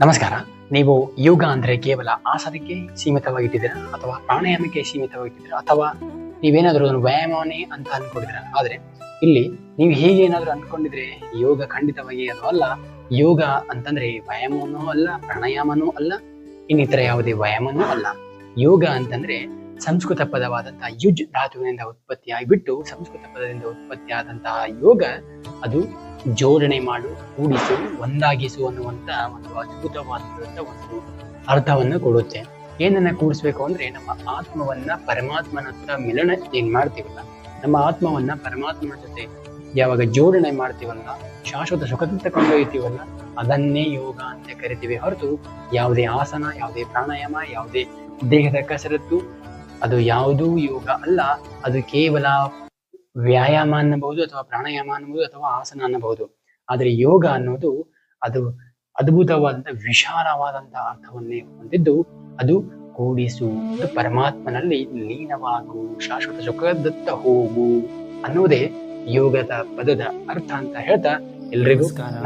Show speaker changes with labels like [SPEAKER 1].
[SPEAKER 1] ನಮಸ್ಕಾರ. ನೀವು ಯೋಗ ಅಂದ್ರೆ ಕೇವಲ ಆಸನಕ್ಕೆ ಸೀಮಿತವಾಗಿಟ್ಟಿದ್ದೀರಾ ಅಥವಾ ಪ್ರಾಣಾಯಾಮಕ್ಕೆ ಸೀಮಿತವಾಗಿಟ್ಟಿದ್ದೀರಾ ಅಥವಾ ನೀವೇನಾದರೂ ಅದನ್ನು ವ್ಯಾಯಾಮವನ್ನೇ ಅಂತ ಅಂದ್ಕೊಂಡಿದ್ದೀರಾ ಆದ್ರೆ ಇಲ್ಲಿ ನೀವು ಹೀಗೆ ಏನಾದರೂ ಅನ್ಕೊಂಡಿದ್ರೆ ಯೋಗ ಖಂಡಿತವಾಗಿ ಅದು ಅಲ್ಲ. ಯೋಗ ಅಂತಂದ್ರೆ ವ್ಯಾಯಾಮವೂ ಅಲ್ಲ, ಪ್ರಾಣಾಯಾಮನೂ ಅಲ್ಲ, ಇನ್ನಿತರ ಯಾವುದೇ ವ್ಯಾಯಾಮನೂ ಅಲ್ಲ. ಯೋಗ ಅಂತಂದ್ರೆ ಸಂಸ್ಕೃತ ಪದವಾದಂತಹ ಯುಜ್ ಧಾತುವಿನಿಂದ ಉತ್ಪತ್ತಿಯಾಗಿಬಿಟ್ಟು ಸಂಸ್ಕೃತ ಪದದಿಂದ ಉತ್ಪತ್ತಿಯಾದಂತಹ ಯೋಗ ಅದು ಜೋಡಣೆ ಮಾಡು, ಕೂಡಿಸು, ಒಂದಾಗಿಸು ಅನ್ನುವಂತ ಒಂದು ಅದ್ಭುತವಾದಂಥ ಒಂದು ಅರ್ಥವನ್ನ ಕೊಡುತ್ತೆ. ಏನನ್ನ ಕೂಡಿಸ್ಬೇಕು ಅಂದ್ರೆ ನಮ್ಮ ಆತ್ಮವನ್ನ ಪರಮಾತ್ಮನತ್ರ ಮಿಲನ ಏನ್ ಮಾಡ್ತೀವಲ್ಲ, ನಮ್ಮ ಆತ್ಮವನ್ನ ಪರಮಾತ್ಮನ ಜೊತೆ ಯಾವಾಗ ಜೋಡಣೆ ಮಾಡ್ತೀವಲ್ಲ, ಶಾಶ್ವತ ಸುಖದಿಂದ ಕೊಂಡೊಯ್ತೀವಲ್ಲ ಅದನ್ನೇ ಯೋಗ ಅಂತ ಕರಿತೀವಿ ಹೊರತು ಯಾವುದೇ ಆಸನ, ಯಾವುದೇ ಪ್ರಾಣಾಯಾಮ, ಯಾವುದೇ ದೇಹದ ಕಸರತ್ತು, ಅದು ಯಾವುದೂ ಯೋಗ ಅಲ್ಲ. ಅದು ಕೇವಲ ವ್ಯಾಯಾಮ ಅನ್ನಬಹುದು ಅಥವಾ ಪ್ರಾಣಾಯಾಮ ಅನ್ನಬಹುದು ಅಥವಾ ಆಸನ ಅನ್ನಬಹುದು. ಆದ್ರೆ ಯೋಗ ಅನ್ನೋದು ಅದು ಅದ್ಭುತವಾದಂತ ವಿಶಾಲವಾದಂತಹ ಅರ್ಥವನ್ನೇ ಹೊಂದಿದ್ದು ಅದು ಕೂಡಿಸು ಪರಮಾತ್ಮನಲ್ಲಿ ಲೀನವಾಗು ಶಾಶ್ವತ ಸುಖದತ್ತ ಹೋಗು ಅನ್ನೋದೇ ಯೋಗದ ಪದದ ಅರ್ಥ ಅಂತ ಹೇಳ್ತಾ ಎಲ್ರಿಗೂ ನಮಸ್ಕಾರ.